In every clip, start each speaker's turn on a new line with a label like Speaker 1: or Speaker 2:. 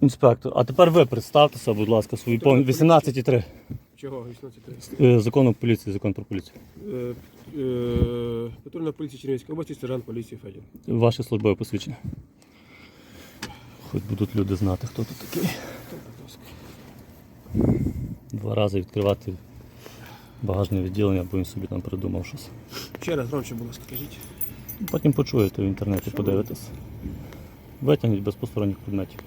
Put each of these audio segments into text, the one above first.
Speaker 1: Інспектор, а тепер ви представтеся, будь ласка, свої повні 18,3.
Speaker 2: Чого 18
Speaker 1: Е, Законом поліції, закон про поліцію.
Speaker 2: Е, е, Патрульна поліція Чернівської області, сержант поліції Федір.
Speaker 1: Ваше службове посвідчення. Хоч будуть люди знати, хто тут такий. Два рази відкривати багажне відділення, бо він собі там придумав щось.
Speaker 2: Ще раз громче, будь ласка, кажіть.
Speaker 1: Потім почуєте в інтернеті, подивитесь. Витягніть без посторонніх предметів.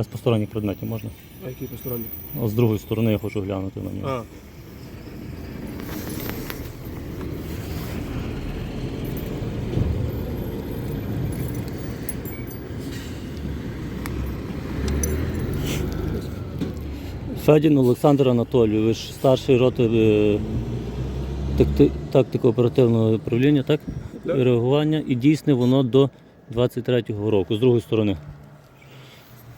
Speaker 1: Без посторонніх предметів можна?
Speaker 2: А який посторонній?
Speaker 1: А з другої сторони я хочу глянути на нього.
Speaker 2: А,
Speaker 1: Федін Олександр Анатолійович, старший роти е, такти- тактико-оперативного управління, так?
Speaker 2: Так.
Speaker 1: Реагування. І дійсне воно до 23-го року, з другої сторони.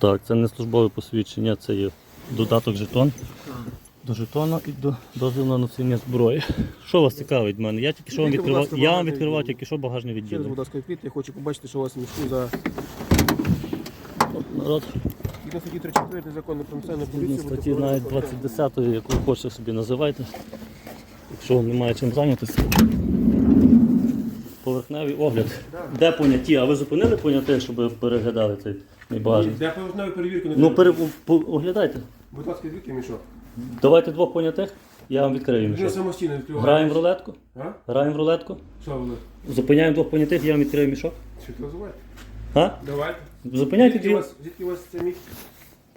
Speaker 1: Так, це не службове посвідчення, це є додаток жетон. До жетона і до дозволу на носіння зброї. Що вас цікавить в мене? Я тільки що вам
Speaker 2: Відкрийте, будь
Speaker 1: відкривав.
Speaker 2: ласка,
Speaker 1: Я вам
Speaker 2: багажне
Speaker 1: відкривав
Speaker 2: відділення.
Speaker 1: тільки що багажне
Speaker 2: ще раз,
Speaker 1: відділення.
Speaker 2: будь ласка, відкрийте. Я хочу побачити, що у вас в мішку за
Speaker 1: Народ,
Speaker 2: згідно статті 34 закону про національну
Speaker 1: згідно
Speaker 2: поліцію.
Speaker 1: статті навіть 2010, яку хочете собі називайте. Якщо вам немає чим зайнятися. Поверхневий огляд. Де поняті? А ви зупинили поняти, щоб переглядали цей мій багажник?
Speaker 2: Для поверхневої перевірки не
Speaker 1: Ну пере... по- оглядайте.
Speaker 2: Будь ласка, відкрийте мішок.
Speaker 1: Давайте двох понятих, я вам відкрию
Speaker 2: Він
Speaker 1: мішок.
Speaker 2: самостійно відкриває.
Speaker 1: Граємо в рулетку?
Speaker 2: А?
Speaker 1: Граємо в рулетку?
Speaker 2: Що ви?
Speaker 1: Зупиняємо двох понятих, я вам відкрию мішок.
Speaker 2: Що ти називаєте?
Speaker 1: А?
Speaker 2: Давайте.
Speaker 1: Зупиняйте
Speaker 2: Звідки
Speaker 1: дві.
Speaker 2: вас, звідки у вас це місце?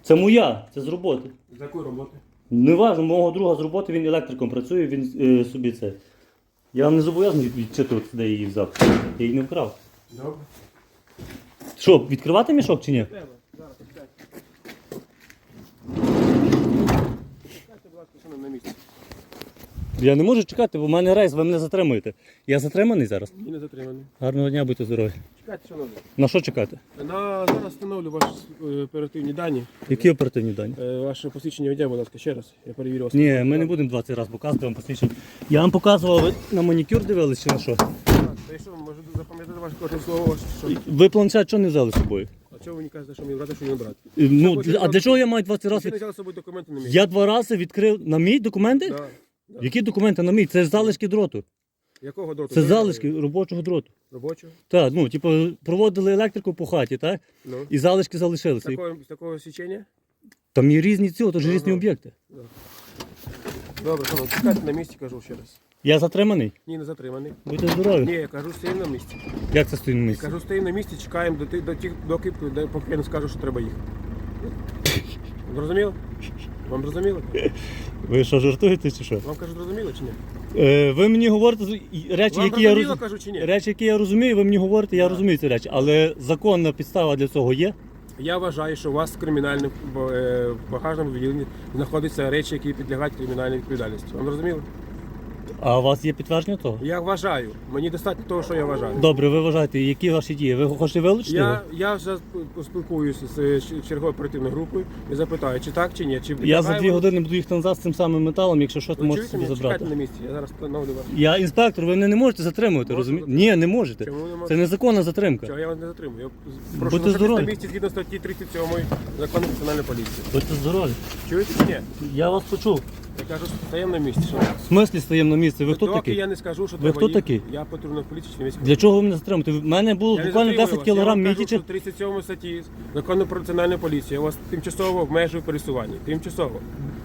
Speaker 1: Це моя, це з роботи.
Speaker 2: З якої роботи?
Speaker 1: Не важно, мого друга з роботи, він електриком працює, він е, собі це. Я вам не зобов'язаний відчитувати, де я її взяв. Я її не вкрав.
Speaker 2: Добре.
Speaker 1: Що, відкривати мішок чи ні?
Speaker 2: Треба. Зараз, почекайте. Почекайте, будь ласка, що нам на місці.
Speaker 1: Я не можу чекати, бо в мене рейс, ви мене затримуєте. Я затриманий зараз.
Speaker 2: Ні, не затриманий.
Speaker 1: Гарного дня, будьте здорові.
Speaker 2: Чекайте, шановні.
Speaker 1: На що чекати?
Speaker 2: На, зараз встановлю ваші е, оперативні дані.
Speaker 1: Які оперативні дані?
Speaker 2: Е, Ваше посвідчення водія, будь ласка, ще раз. Я перевірю вас.
Speaker 1: Ні, ми не будемо 20 разів показувати вам посвідчення. Я вам показував, ви на манікюр дивились чи на що?
Speaker 2: Так, Та й що, може запам'ятати ваше кожне слово, що...
Speaker 1: Ви планшет що не взяли з собою?
Speaker 2: А чого ви не кажете, що мені брати, що не брати?
Speaker 1: Е, Ну, а для чого я маю 20
Speaker 2: Ви
Speaker 1: разів?
Speaker 2: не взяли з собою документи на місці?
Speaker 1: Я два рази відкрив на мій документи?
Speaker 2: Да.
Speaker 1: Які документи на мій? Це ж залишки дроту.
Speaker 2: Якого дроту?
Speaker 1: Це залишки робочого дроту.
Speaker 2: Робочого?
Speaker 1: Так, ну, типу, проводили електрику по хаті, так?
Speaker 2: Ну.
Speaker 1: І залишки залишилися.
Speaker 2: Такого, такого січення?
Speaker 1: Там є різні ці, то ж різні
Speaker 2: Ага.
Speaker 1: об'єкти.
Speaker 2: Добре, шановні, чекайте на місці, кажу ще раз.
Speaker 1: Я затриманий.
Speaker 2: Ні, не затриманий.
Speaker 1: Будьте здорові.
Speaker 2: Ні, я кажу, стоїмо на місці.
Speaker 1: Як це стоїть на місці?
Speaker 2: Кажу, стоїмо на місці, чекаємо до тих, до тих, доки, поки я не скажу, що треба їхати. Зрозуміло? Вам зрозуміло?
Speaker 1: Ви що, жартуєте чи що?
Speaker 2: Вам кажу, зрозуміло чи ні?
Speaker 1: Е, ви мені говорите з- і- речі,
Speaker 2: Вам
Speaker 1: які я
Speaker 2: зрозуміло,
Speaker 1: роз...
Speaker 2: кажу, чи ні?
Speaker 1: речі, які я розумію, ви мені говорите, я розумію ці речі. Але законна підстава для цього є.
Speaker 2: Я вважаю, що у вас в кримінальному е, в багажному відділенні знаходяться речі, які підлягають кримінальній відповідальності. Вам зрозуміло?
Speaker 1: А у вас є підтвердження того?
Speaker 2: Я вважаю. Мені достатньо того, що я вважаю.
Speaker 1: Добре, ви вважаєте, які ваші дії? Ви хочете вилучити? його?
Speaker 2: Я, я зараз поспілкуюся з е, черговою оперативною групою і запитаю, чи так, чи ні. Чи
Speaker 1: Я за дві години буду їхати назад з цим самим металом, якщо щось, то можете собі
Speaker 2: мене?
Speaker 1: забрати.
Speaker 2: Чекайте на місці, я зараз встановлю вас.
Speaker 1: Я інспектор, ви мене не можете затримувати, розумієте? Ні, не можете.
Speaker 2: Чому не можете?
Speaker 1: Це незаконна затримка.
Speaker 2: Чого я вас не затримую? Я прошу
Speaker 1: Будьте здорові.
Speaker 2: на місці згідно статті 37 закону національної поліції.
Speaker 1: Будьте здорові.
Speaker 2: Чуєте чи ні?
Speaker 1: Я вас почув.
Speaker 2: Я кажу, стаємо на місці. шановні.
Speaker 1: В смислі стоїмо на місці? Ви хто
Speaker 2: Доки
Speaker 1: такий?
Speaker 2: я не скажу, що
Speaker 1: Ви
Speaker 2: треба
Speaker 1: хто такий?
Speaker 2: Я патрульна поліція Чернівецької
Speaker 1: Для чого ви мене затримуєте? В мене було
Speaker 2: Я не
Speaker 1: буквально
Speaker 2: затримую
Speaker 1: 10
Speaker 2: вас.
Speaker 1: кілограм
Speaker 2: Я вам кажу, що 37 статті закону про національну поліцію. Я вас тимчасово обмежую пересування. Тимчасово.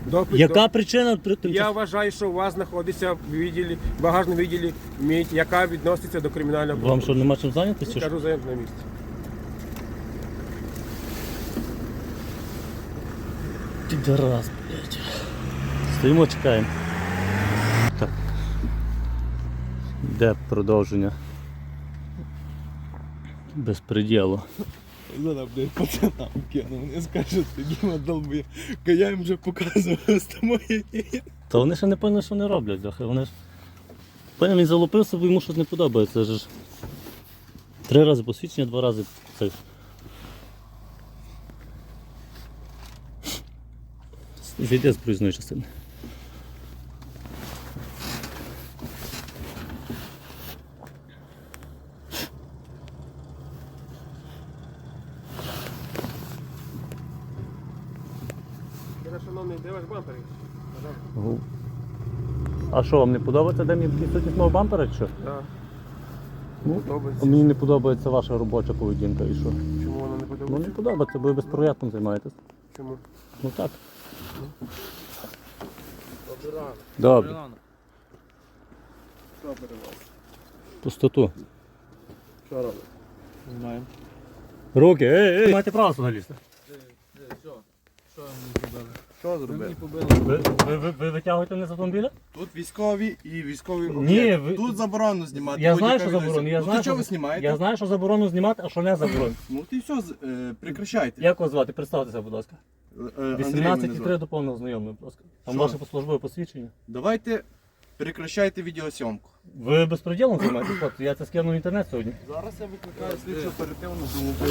Speaker 2: До,
Speaker 1: Яка причина при тим?
Speaker 2: Я вважаю, що у вас знаходиться в відділі, в багажному відділі мідь, яка відноситься до кримінального
Speaker 1: Вам що нема чим зайнятися? чи що?
Speaker 2: Кажу заєм на місці.
Speaker 1: Підарас. Стоїмо, чекаємо. Так. Де продовження? Безпреділу.
Speaker 3: Зараз, блядь, пацанам кину, вони скажуть, ти Діма долбоє. Я їм вже показував з тобою.
Speaker 1: Та вони ще не певно, що вони роблять, дахи. Вони ж. Певно, він залупив собі, йому щось не подобається. Ж. Три рази посвідчення, два рази це. Зійде з проїзної частини.
Speaker 2: шановний, де ваш бампер? Пожалуйста.
Speaker 1: Гу. А що, вам не подобається, де мій відсутність мого бампера, чи що?
Speaker 2: Да.
Speaker 1: Ну,
Speaker 2: Подобається.
Speaker 1: Мені не подобається ваша робоча поведінка і що?
Speaker 2: Чому воно не
Speaker 1: Ну
Speaker 2: подобається?
Speaker 1: не подобається, бо ви безпроєктом займаєтесь.
Speaker 2: Чому?
Speaker 1: Ну так.
Speaker 3: Добре рано.
Speaker 1: Добре.
Speaker 3: Що перевез?
Speaker 1: Пустоту.
Speaker 3: Що робить? Знаємо.
Speaker 1: Руки, ей, ей! Маєте право сюди лізти.
Speaker 3: Що? Що мені побили? Що зробили?
Speaker 1: Ви, ви, ви, ви витягуєте мене з автомобіля?
Speaker 3: Тут військові і військові
Speaker 1: Ні, ви-
Speaker 3: Тут заборонено знімати.
Speaker 1: Я знаю, що
Speaker 3: відеозйомка.
Speaker 1: заборонено. Я
Speaker 3: ну,
Speaker 1: знаю,
Speaker 3: то чого ви
Speaker 1: що...
Speaker 3: знімаєте?
Speaker 1: Я знаю, що заборонено знімати, а що не заборонено.
Speaker 3: Ну ти все, з- е, прекращайте.
Speaker 1: Як вас звати? Представтеся, будь ласка.
Speaker 3: Е, Андрій мене
Speaker 1: 18
Speaker 3: звати.
Speaker 1: до повного знайомого, будь ласка. Там
Speaker 3: Що?
Speaker 1: ваше послужбове посвідчення.
Speaker 3: Давайте прекращайте відеосйомку.
Speaker 1: Ви безпреділом займаєтесь, хлопці? Я це скину в інтернет сьогодні.
Speaker 3: Зараз я викликаю слідчу оперативну думку.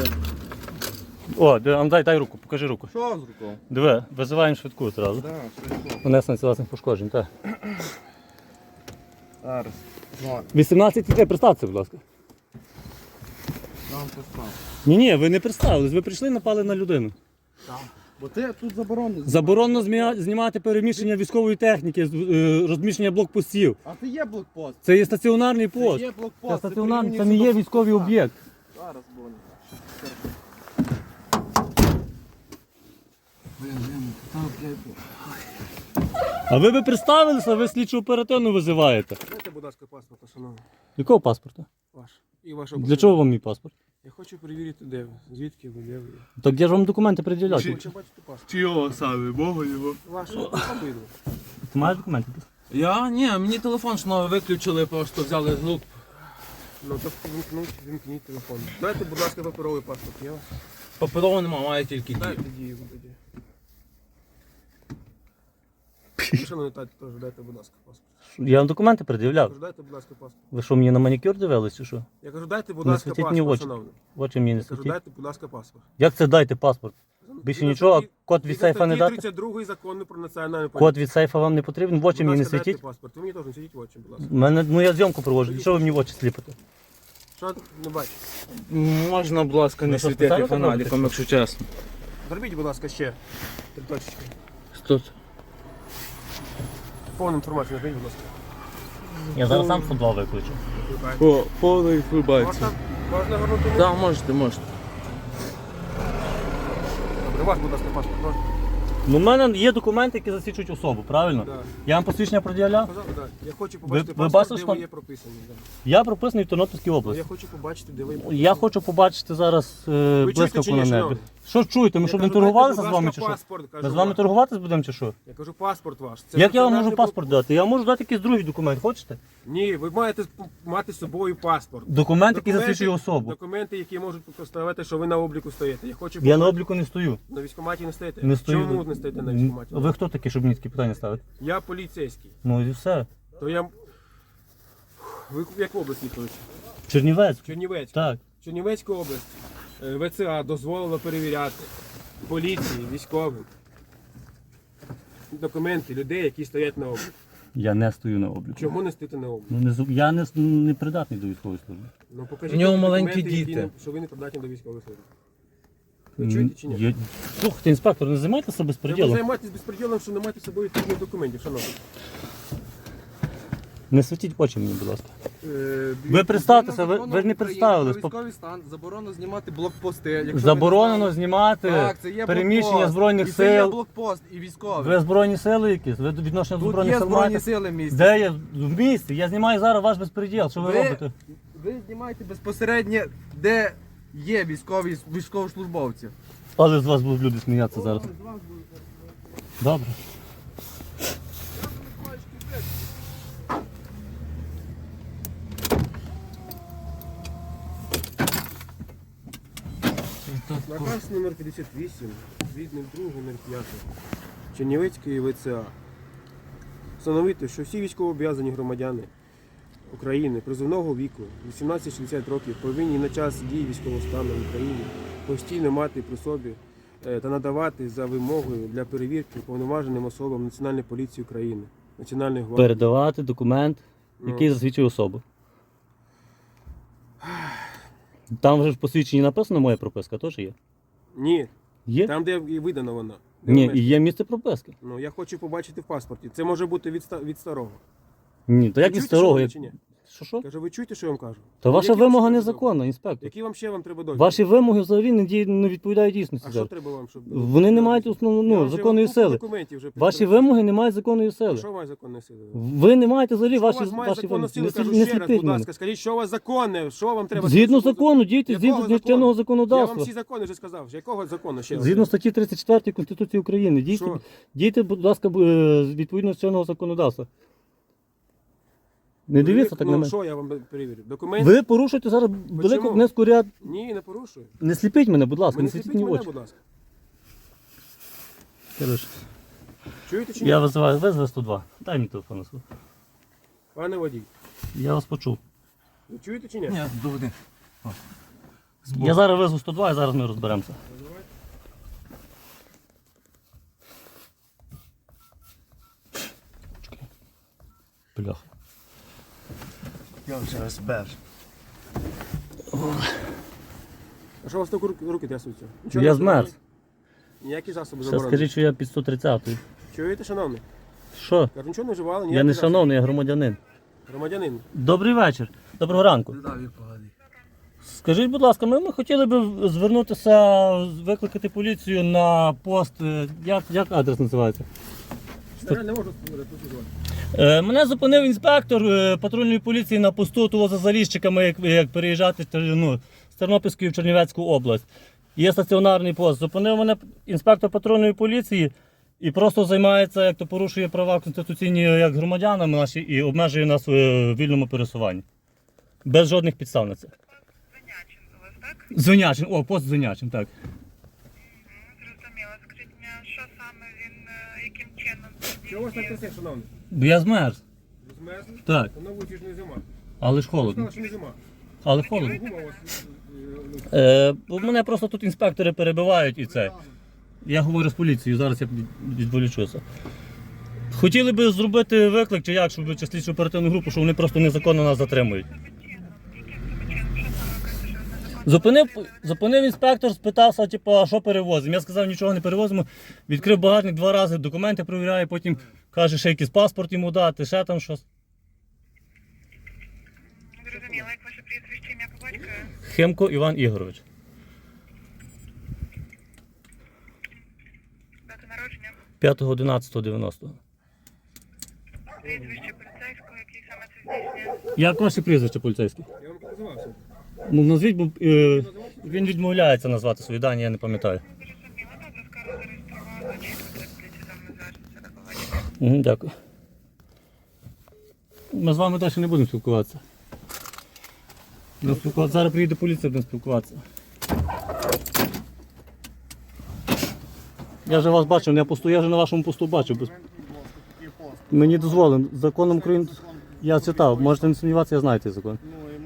Speaker 1: О, дай, дай руку, покажи руку.
Speaker 3: Що з рукою?
Speaker 1: Диви, визиваємо швидку одразу.
Speaker 3: Да, прийшло.
Speaker 1: Тілесних пошкоджень, так.
Speaker 3: Зараз. Ну,
Speaker 1: 18 і 3, представте, будь ласка.
Speaker 3: я вам.
Speaker 1: Ні, ні, ви не представились, ви прийшли і напали на людину.
Speaker 3: Бо ти тут заборонено.
Speaker 1: Заборонено змія- знімати переміщення військової техніки, з- е, розміщення блокпостів.
Speaker 3: А ти є блокпост?
Speaker 1: Це є стаціонарний
Speaker 3: Це
Speaker 1: пост.
Speaker 3: є
Speaker 1: Це стаціонарний, це не є військовий об'єкт.
Speaker 3: Зараз буде.
Speaker 1: А ви би представилися, ви слідчу оперативну визиваєте.
Speaker 2: Дайте, будь ласка, паспорт, шановний.
Speaker 1: Якого паспорта?
Speaker 2: Ваш. І ваш
Speaker 1: Для чого вам мій паспорт?
Speaker 2: Я хочу перевірити, де ви. Звідки ви, де ви.
Speaker 1: Так я ж вам документи пред'являв.
Speaker 2: Я хочу бачити паспорт.
Speaker 3: Чого саме? Бога його.
Speaker 2: Ваш обидва.
Speaker 1: Ти маєш документи?
Speaker 4: Я? Ні, мені телефон ж новий виключили, просто взяли з рук.
Speaker 2: Ну, то вимкнуть, вимкніть телефон. Дайте, будь ласка, паперовий паспорт. Я вас.
Speaker 4: Паперового нема, має тільки.
Speaker 2: Дайте дію тоді. Шановний тато, теж дайте, будь ласка, паспорт.
Speaker 1: Я вам документи пред'являв.
Speaker 2: Кажу, дайте, будь ласка, паспорт.
Speaker 1: Ви що, мені на манікюр дивились чи що?
Speaker 2: Я кажу, дайте, будь
Speaker 1: Не
Speaker 2: ласка,
Speaker 1: світіть мені в
Speaker 2: паспорт,
Speaker 1: очі.
Speaker 2: шановний.
Speaker 1: В очі мені не
Speaker 2: Я кажу,
Speaker 1: світіть.
Speaker 2: дайте, будь ласка, паспорт.
Speaker 1: Як це дайте паспорт? Більше нічого,
Speaker 2: статті-
Speaker 1: код від сейфа не
Speaker 2: статті
Speaker 1: дати?
Speaker 2: 32 закону про національну.
Speaker 1: Код від сейфа вам не потрібен, в очі мені не світіть.
Speaker 2: паспорт. Ви мені теж не світіть в очі, будь ласка.
Speaker 1: Мене, ну я зйомку проводжу, що ви мені в очі сліпите?
Speaker 2: Що не бачиш?
Speaker 4: Можна, будь ласка,
Speaker 1: Ви
Speaker 4: не
Speaker 1: що,
Speaker 4: світити
Speaker 1: спеціально так
Speaker 4: фонариком, якщо чесно.
Speaker 2: Зробіть, будь ласка, ще три точки.
Speaker 4: Тут.
Speaker 2: Повну інформацію наберіть, будь ласка.
Speaker 1: Я зараз сам футбол виключу.
Speaker 4: По, повної інформації.
Speaker 2: Можна, можна горнути?
Speaker 4: Так, можете, можете.
Speaker 2: Добре, ваш, будь ласка, паспорт. Можна?
Speaker 1: Ну, в мене є документи, які засвідчують особу, правильно?
Speaker 2: Да.
Speaker 1: Я вам посвідчення?
Speaker 2: Пожалуйста, да. Я хочу побачити
Speaker 1: ви
Speaker 2: паспорт,
Speaker 1: бачите,
Speaker 2: де
Speaker 1: що-
Speaker 2: ви є прописані. Да.
Speaker 1: Я прописаний в Тернопільській
Speaker 2: Ну,
Speaker 1: області.
Speaker 2: Я хочу побачити, де ви є
Speaker 1: Я хочу побачити зараз е,
Speaker 2: чуєте чи
Speaker 1: блискавку
Speaker 2: ні,
Speaker 1: на небі.
Speaker 2: шановний?
Speaker 1: Що чуєте? Ми
Speaker 2: Я
Speaker 1: що не торгувалися з вами чи що? Ми з вами
Speaker 2: ваш.
Speaker 1: торгуватись будемо чи що?
Speaker 2: Я кажу, паспорт ваш. Це
Speaker 1: Як я вам можу паспорт дати? Я можу дати якийсь другий документ, хочете?
Speaker 2: Ні, ви маєте мати з собою паспорт.
Speaker 1: Документ, який засвідчує особу.
Speaker 2: Документи, які можуть поставити, що ви на обліку стоїте. Я хочу
Speaker 1: Я на обліку не стою.
Speaker 2: на військкоматі не стоїте.
Speaker 1: Не стою.
Speaker 2: Чому не стоїте на військкоматі?
Speaker 1: Ви хто такі, щоб мені такі питання ставити?
Speaker 2: Я поліцейський.
Speaker 1: Ну і все.
Speaker 2: То я. Ви як в область їхали?
Speaker 1: Чернівець.
Speaker 2: Чернівецька.
Speaker 1: Так.
Speaker 2: Чернівецька область. Е, ВЦА дозволило перевіряти поліції, військовим. Документи людей, які стоять на обліку.
Speaker 1: Я не стою на обліку.
Speaker 2: Чому не стоїте на обліку?
Speaker 1: Ну, не, зу- я не, с- не придатний до військової служби.
Speaker 2: Ну покажіть
Speaker 4: В нього
Speaker 2: мені
Speaker 4: маленькі
Speaker 2: документи, які
Speaker 4: діти.
Speaker 2: не- що ви не придатні до військової служби. Ви чуєте чи ні?
Speaker 1: Я... Слухайте, інспектор, не займайтеся
Speaker 2: Ви
Speaker 1: безпреділом.
Speaker 2: займаєтесь безпреділом, що не маєте з собою відповідних документів, шановні.
Speaker 1: Не світіть очі мені, будь ласка.
Speaker 2: Е,
Speaker 1: Ви представтеся, ви, ви ж не представились.
Speaker 3: Військовий стан заборонено знімати блокпости. Якщо ви
Speaker 1: Заборонено
Speaker 3: не
Speaker 1: знімати
Speaker 3: Так, це є
Speaker 1: переміщення
Speaker 3: блокпост.
Speaker 1: збройних
Speaker 3: і Це є
Speaker 1: сил.
Speaker 3: блокпост і військовий.
Speaker 1: Ви збройні сили якісь? Ви відношення до
Speaker 3: Тут
Speaker 1: збройних
Speaker 3: є
Speaker 1: сил
Speaker 3: збройні
Speaker 1: маєте?
Speaker 3: сили в.
Speaker 1: Де я? В місті. Я знімаю зараз ваш безпреділ. Що ви,
Speaker 3: Ви-
Speaker 1: робите?
Speaker 3: Ви знімаєте безпосередньо, де є військові військовослужбовці.
Speaker 1: Але з вас будуть люди сміятися зараз. Добре.
Speaker 2: Наказ номер 58 від 02.05 Чернівецької ВЦА. Встановити, що всі військовообов'язані громадяни України призовного віку 18-60 років повинні на час дії військового стану в Україні постійно мати при собі е, та надавати за вимогою для перевірки повноваженим особам Національної поліції України, Національної гвардії.
Speaker 1: Передавати документ,
Speaker 2: Ну.
Speaker 1: який засвідчує особу. Там вже ж посвідченні написано моя прописка, теж є?
Speaker 2: Ні,
Speaker 1: Є?
Speaker 2: там, де і видано вона. Де
Speaker 1: Ні, і є місце прописки.
Speaker 2: Ну, я хочу побачити в паспорті. Це може бути від, ста- від старого.
Speaker 1: Ні, то як від
Speaker 2: чуєте,
Speaker 1: старого.
Speaker 2: що
Speaker 1: Як...
Speaker 2: чи ні?
Speaker 1: Що що?
Speaker 2: Кажу, ви чуєте, що я вам кажу?
Speaker 1: Та ваша
Speaker 2: Які вам
Speaker 1: вимога
Speaker 2: ще треба
Speaker 1: незаконна, інспектор.
Speaker 2: Які вам ще вам треба докази?
Speaker 1: Ваші вимоги взагалі не, дії- не відповідають дійсності.
Speaker 2: А що
Speaker 1: зараз.
Speaker 2: треба вам, щоб...
Speaker 1: Вони не мають основно,
Speaker 2: Я
Speaker 1: ну,
Speaker 2: вже
Speaker 1: законної
Speaker 2: вам купу
Speaker 1: сили.
Speaker 2: документів вже
Speaker 1: Ваші
Speaker 2: представив.
Speaker 1: вимоги не мають законної
Speaker 2: А
Speaker 1: сили.
Speaker 2: Що має законної сили?
Speaker 1: Ви не маєте взагалі
Speaker 2: Що у
Speaker 1: ваші,
Speaker 2: вас має
Speaker 1: ваші
Speaker 2: законну
Speaker 1: вимоги.
Speaker 2: силу?
Speaker 1: Не,
Speaker 2: Кажу
Speaker 1: не
Speaker 2: ще раз,
Speaker 1: сліпіть
Speaker 2: будь
Speaker 1: мене.
Speaker 2: ласка, скажіть, що у вас законне, що вам треба?
Speaker 1: Згідно
Speaker 2: Що-
Speaker 1: закону, дійте,
Speaker 2: Якого
Speaker 1: згідно
Speaker 2: закону?
Speaker 1: чинного
Speaker 2: Я вам
Speaker 1: законодавства.
Speaker 2: всі закони вже сказав. Якого закону ще раз?
Speaker 1: Згідно статті 34 Конституції України. Дійте,
Speaker 2: Що?
Speaker 1: дійте, будь ласка, б- е, відповідно чинного законодавства. Не дивіться так
Speaker 2: ну,
Speaker 1: на мене.
Speaker 2: Що я вам перевірю? Документ?
Speaker 1: Ви порушуєте зараз велику низку ряд.
Speaker 2: Ні, не порушую.
Speaker 1: Не сліпіть мене, будь ласка,
Speaker 2: Ви
Speaker 1: не
Speaker 2: не
Speaker 1: світіть
Speaker 2: сліпіть
Speaker 1: мені
Speaker 2: мене,
Speaker 1: очі.
Speaker 2: будь ласка.
Speaker 1: Коротше,
Speaker 2: Чуєте чи ні?
Speaker 1: Я визиваю, визови 102. Дай мені телефон.
Speaker 2: Пане водій,
Speaker 1: Я вас почув.
Speaker 2: ви чуєте чи ні?
Speaker 4: Ні, доведи.
Speaker 1: Я зараз визву 102 і зараз ми розберемося.
Speaker 3: Я вже.
Speaker 2: А що у вас так руки, руки трясуться? Нічого
Speaker 1: Я
Speaker 2: не
Speaker 1: змерз.
Speaker 2: Ніякі засоби
Speaker 1: Ще
Speaker 2: заборонені.
Speaker 1: скажіть, що я під 130
Speaker 2: Чуєте, шановний?
Speaker 1: Що?
Speaker 2: Кажу, нічого не вживали,
Speaker 1: Я не
Speaker 2: засоби.
Speaker 1: шановний, я громадянин.
Speaker 2: Громадянин.
Speaker 1: Добрий вечір. Доброго ранку. Скажіть, будь ласка, ми, ми хотіли б звернутися, викликати поліцію на пост. е, Як, як адрес називається?
Speaker 2: Я не можу.
Speaker 1: Е, Мене зупинив інспектор е, патрульної поліції на посту того за заліщиками, як, як переїжджати ну, з Тернопільської в Чернівецьку область. Є стаціонарний пост. Зупинив мене інспектор патрульної поліції і просто займається, як то порушує права конституційні як громадянам наші і обмежує нас е, в вільному пересуванні. Без жодних підстав на це.
Speaker 5: Звинячин у вас, так?
Speaker 1: Звинячин, о, пост звинячин, так.
Speaker 5: Зрозуміло. Скажіть мені, що саме він, е, яким чином
Speaker 2: Чого вас так трясе, шановний?
Speaker 1: Бо я змерз.
Speaker 2: Змерзли?
Speaker 1: Так.
Speaker 2: На вулиці ж не зима.
Speaker 1: Але ж холодно.
Speaker 2: Сказали, що не зима.
Speaker 1: Але холодно.
Speaker 2: Гума у вас. е, е,
Speaker 1: Е, бо мене просто тут інспектори перебивають і це. Я говорю з поліцією, зараз я від- відволічуся. Хотіли би зробити виклик чи як, щоб слідчу оперативну групу, що вони просто незаконно нас затримують. Зупинив, зупинив інспектор, спитався, типу, а що перевозимо. Я сказав, нічого не перевозимо. Відкрив багажник два рази, документи перевіряє, потім каже, ще якийсь паспорт йому дати, ще там щось.
Speaker 5: Зрозуміло, як ваше прізвище, ім'я по?
Speaker 1: Химко Іван Ігорович.
Speaker 5: Дата народження,
Speaker 1: 5.11.90.
Speaker 5: прізвище поліцейського, який саме це здійснює.
Speaker 1: Як ваше прізвище поліцейське?
Speaker 2: Я вам називався.
Speaker 1: Ну, назвіть, бо е, він відмовляється назвати свої дані, я не пам'ятаю. Угу, дякую. Ми з вами далі не будемо спілкуватися. Будемо спілкуватися. Зараз приїде поліція, будемо спілкуватися. Я вже вас бачив, я, посту, я вже на вашому посту бачив. Без- Мені дозволено. Законом України. Я читав, можете не сумніватися, я знаю цей закон.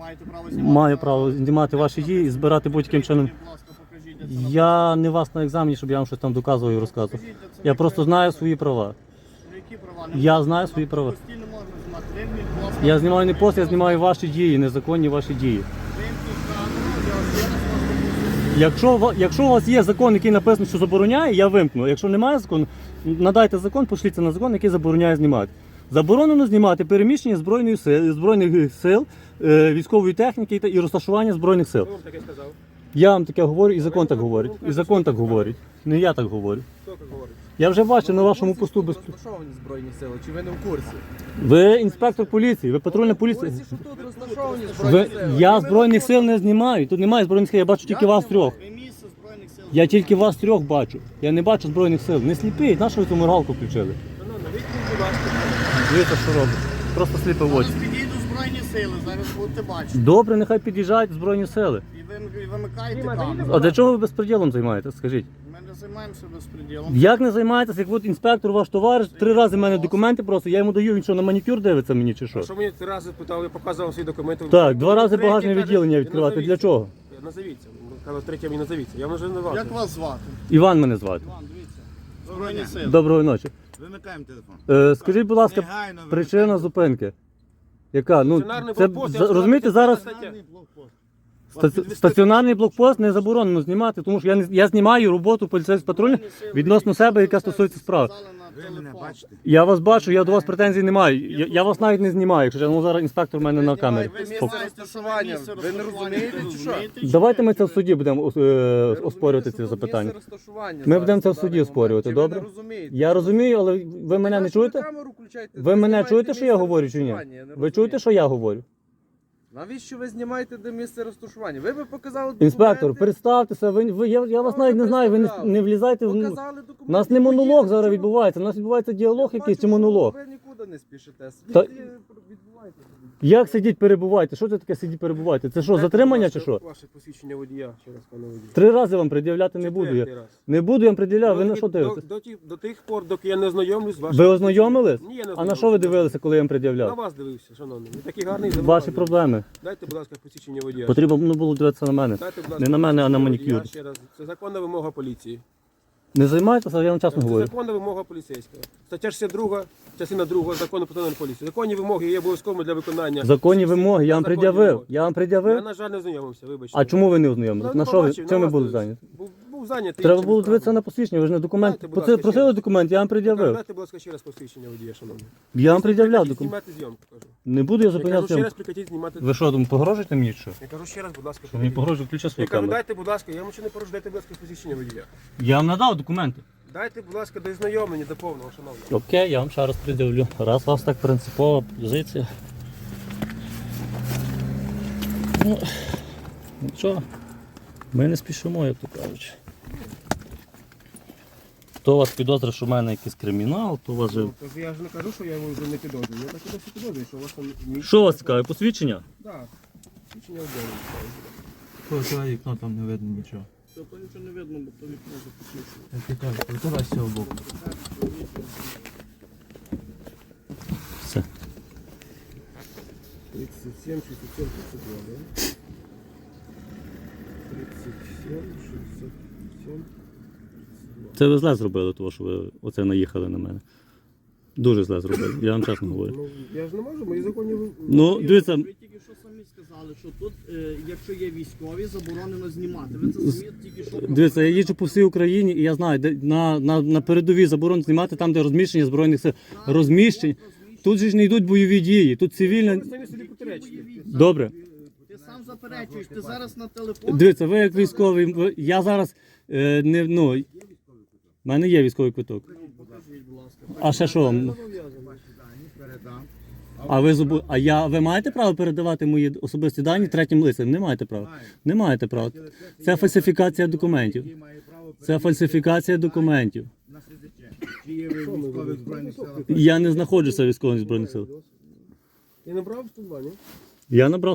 Speaker 3: Ну і маєте право знімати.
Speaker 1: Маю право знімати ваші дії і збирати будь-яким чином.
Speaker 3: Будь ласка, покажіть, де це
Speaker 1: Я не вас на екзамені, щоб я вам щось там доказував і розказував. Я просто знаю свої права.
Speaker 3: Ну, Які права? Не
Speaker 1: Я знаю свої права.
Speaker 3: Постійно можна знімати. Вимкніть, будь ласка.
Speaker 1: Я знімаю не пост, я знімаю ваші дії, незаконні ваші дії.
Speaker 3: Вимкніть камеру, я вас ще раз можу
Speaker 1: Якщо, ва- якщо у вас є закон, який написано, що забороняє, я вимкну. Якщо немає закону, надайте закон, пошліться на закон, який забороняє знімати. Заборонено знімати переміщення збройних сил, е, військової техніки та- і розташування збройних сил.
Speaker 2: Вам таке сказав?
Speaker 1: Я вам таке говорю, і закон так говорить. І закон так говорить. Не я так говорю.
Speaker 2: Хто так говорить?
Speaker 1: Я вже бачив на вашому посту без.
Speaker 3: Розташовані збройні сили, чи ви не в курсі?
Speaker 1: Ви інспектор поліції, ви патрульна поліція.
Speaker 3: що тут розташовані
Speaker 1: Ви, я збройних сил не знімаю. Тут немає збройних сил, я бачу тільки вас трьох.
Speaker 3: Ви місце збройних сил.
Speaker 1: Я тільки вас трьох бачу. Я не бачу збройних сил. Не сліпіть, на що ви цю моргалку включили?
Speaker 2: Шановний, вимкніть, будь ласка.
Speaker 1: Дивіться, що робить. Просто сліпе в очі.
Speaker 3: Зараз підійдуть збройні сили, зараз будете бачити.
Speaker 1: Добре, нехай під'їжджають збройні сили.
Speaker 3: І ви і вимикаєте камеру.
Speaker 1: А для чого ви безпреділом займаєтесь? Скажіть.
Speaker 3: Ми не займаємося безпреділом.
Speaker 1: Як не займаєтесь, як от інспектор, ваш товариш, три рази в мене документи просто, я йому даю, він що на манікюр дивиться мені чи що?
Speaker 2: Що мені три рази питали, я показував свої документи.
Speaker 1: Так, два рази
Speaker 2: Третій
Speaker 1: багажне
Speaker 2: каже,
Speaker 1: відділення
Speaker 2: «Я
Speaker 1: відкривати. Для
Speaker 2: назовіться».
Speaker 1: чого?
Speaker 2: Назовіться. Казав, третє мені назовіться. Я вам вже називав.
Speaker 3: Як вас звати?
Speaker 1: Іван мене звати.
Speaker 3: Іван, дивіться. Збройні сили.
Speaker 1: Доброї ночі.
Speaker 6: Вимикаємо телефон.
Speaker 1: Е, скажіть, будь ласка,
Speaker 6: Негайно
Speaker 1: причина зупинки. Яка? Ну,
Speaker 2: Стаціонарний
Speaker 1: це,
Speaker 2: блокпост, я
Speaker 1: за-
Speaker 2: вам
Speaker 1: розумієте,
Speaker 2: зараз...
Speaker 1: зараз
Speaker 2: стаття.
Speaker 1: Стаці- Стаціонарний блокпост не заборонено знімати, тому що я не я знімаю роботу поліцейських патрульних відносно себе, яка стосується справи.
Speaker 6: Ви мене бачите?
Speaker 1: Я вас бачу, я до вас претензій не маю. Я, я вас навіть не знімаю, якщо ну, зараз інспектор в мене на камері.
Speaker 6: Ви місце розташування, ви не розумієте чи що?
Speaker 1: Давайте ми це в суді будемо е, оспорювати ці запитання. Ми будемо це в суді оспорювати, добре? Я розумію, але ви мене не чуєте? Ви мене чуєте, що я говорю чи ні? Ви чуєте, що я говорю?
Speaker 3: Навіщо ви знімаєте де місце розташування? Ви би показали
Speaker 1: Інспектор,
Speaker 3: документи,
Speaker 1: представтеся, ви, ви я, я вас навіть не знаю, ви не, не влізайте в.
Speaker 3: показали документи.
Speaker 1: У нас не монолог зараз відбувається, у нас відбувається діалог якийсь чи монолог.
Speaker 3: Ви нікуди не спішите.
Speaker 1: Та-
Speaker 3: Сидіть і відбувайте.
Speaker 1: Як сидіть, перебувайте? Що це таке сидіть, перебувайте? Це що, затримання чи що?
Speaker 2: Ваше посвідчення водія, ще раз, пане водій.
Speaker 1: Три рази вам пред'являти не буду. Я.
Speaker 2: Четвертий раз.
Speaker 1: Не буду я вам пред'являти, ви на що
Speaker 2: до,
Speaker 1: дивитесь?
Speaker 2: до, ті- до тих пор, доки я не ознайомлюсь з вашим...
Speaker 1: Ви ознайомились?
Speaker 2: Ні, я не
Speaker 1: А на що ви дивилися, коли я вам
Speaker 2: На
Speaker 1: пред'являв?
Speaker 2: вас дивився, шановний. Ви такий гарний.
Speaker 1: Ваші проблеми.
Speaker 2: Дайте, будь ласка, посвідчення водія.
Speaker 1: Потрібно ну, було дивитися на мене.
Speaker 2: Дайте, будь ласка,
Speaker 1: Не на мене, а на
Speaker 2: посвідчення
Speaker 1: манікюр.
Speaker 2: ще раз. Це законна вимога поліції.
Speaker 1: Не займайтеся, я вам чесно
Speaker 2: Це
Speaker 1: говорю.
Speaker 2: законна вимога поліцейського. Стаття 62, частина 2 закону про національну поліцію. Законні вимоги є обов'язковими для виконання.
Speaker 1: Законні вимоги, я вам
Speaker 2: Законні
Speaker 1: пред'явив.
Speaker 2: вимоги.
Speaker 1: Я вам
Speaker 2: Я,
Speaker 1: пред'явив.
Speaker 2: на жаль, не знайомився, вибачте.
Speaker 1: А чому ви не
Speaker 2: Ну,
Speaker 1: ознайомились?
Speaker 2: не
Speaker 1: На що ви?
Speaker 2: побачив,
Speaker 1: Чим ви
Speaker 2: вас
Speaker 1: були зайняті?
Speaker 2: Був, був зайнятий.
Speaker 1: Треба було дивитися на посвідчення, ви ж не документ.
Speaker 2: Дайте, будь ласка,
Speaker 1: Просили
Speaker 2: ще.
Speaker 1: документ, я вам пред'явив.
Speaker 2: Дайте, будь ласка, ще раз посвідчення водія, шановний.
Speaker 1: Я вам пред'являв
Speaker 2: Прекратіть
Speaker 1: документ.
Speaker 2: знімати зйомку, кажу.
Speaker 1: Не буду я
Speaker 2: Я кажу,
Speaker 1: зупиняти.
Speaker 2: ще
Speaker 1: зйомку.
Speaker 2: раз прекратіть знімати.
Speaker 1: Ви що, думаєте, погрожуєте мені чи що?
Speaker 2: Я кажу ще раз, будь ласка,
Speaker 1: Мені
Speaker 2: прекратіть.
Speaker 1: погрожує, включи
Speaker 2: Я
Speaker 1: свою
Speaker 2: кажу,
Speaker 1: камеру.
Speaker 2: дайте, будь ласка, я вам нічого не порушую, дайте, будь ласка, посвідчення водія.
Speaker 1: Я вам надав документи.
Speaker 2: Дайте, будь ласка, до знайомлення, до повного, шановний.
Speaker 1: Окей, я вам ще раз придивлю. Раз у вас так принципова позиція. Ну, нічого. Ми не спішимо, як то кажуть. Хто вас підозрює, що в мене якийсь кримінал, то у вас же.
Speaker 2: Ну, кажу, Я ж не кажу, що я його вже не підозрюю. Я так і досі підозрюю, що у вас там... мій-
Speaker 1: Що вас цікаве? Посвідчення?
Speaker 2: Так, посвідчення водія.
Speaker 3: Коли вікно там не видно нічого.
Speaker 6: Тобто нічого не видно, бо то вікно запуститься.
Speaker 3: Я ти кажу, давай з цього боку.
Speaker 1: Все.
Speaker 2: 37, 67, 32, да? 37, 67.
Speaker 1: Це ви зле зробили, тому що ви оце наїхали на мене. Дуже зле зробили, я вам чесно говорю.
Speaker 2: Ну, я ж не можу, мої законні...
Speaker 1: Ну, дивіться,
Speaker 6: Ви тільки що самі сказали, що тут, е, якщо є військові, заборонено знімати. Ви це самі тільки що
Speaker 1: Дивіться, я їжджу по всій Україні і я знаю, де на, на, на передовій заборонено знімати там, де розміщення збройних сил. Розміщення. Тут же ж не йдуть бойові дії, тут цивільна.
Speaker 2: Самі собі потеречите.
Speaker 1: Добре.
Speaker 6: Ти сам заперечуєш, ти зараз на телефон.
Speaker 1: Дивіться, ви як військовий, ви- я зараз е, не ну. В мене є військовий квиток.
Speaker 6: Покажіть, будь ласка.
Speaker 1: А ще що вам? А ви забу... А я ви маєте право передавати мої особисті дані третім лицям? Не маєте права. Не маєте права. Це фальсифікація документів. Це фальсифікація документів.
Speaker 6: Сил?
Speaker 1: Я не знаходжуся в військових збройних сил.
Speaker 2: Я набрав 102, ні?
Speaker 1: Я набрав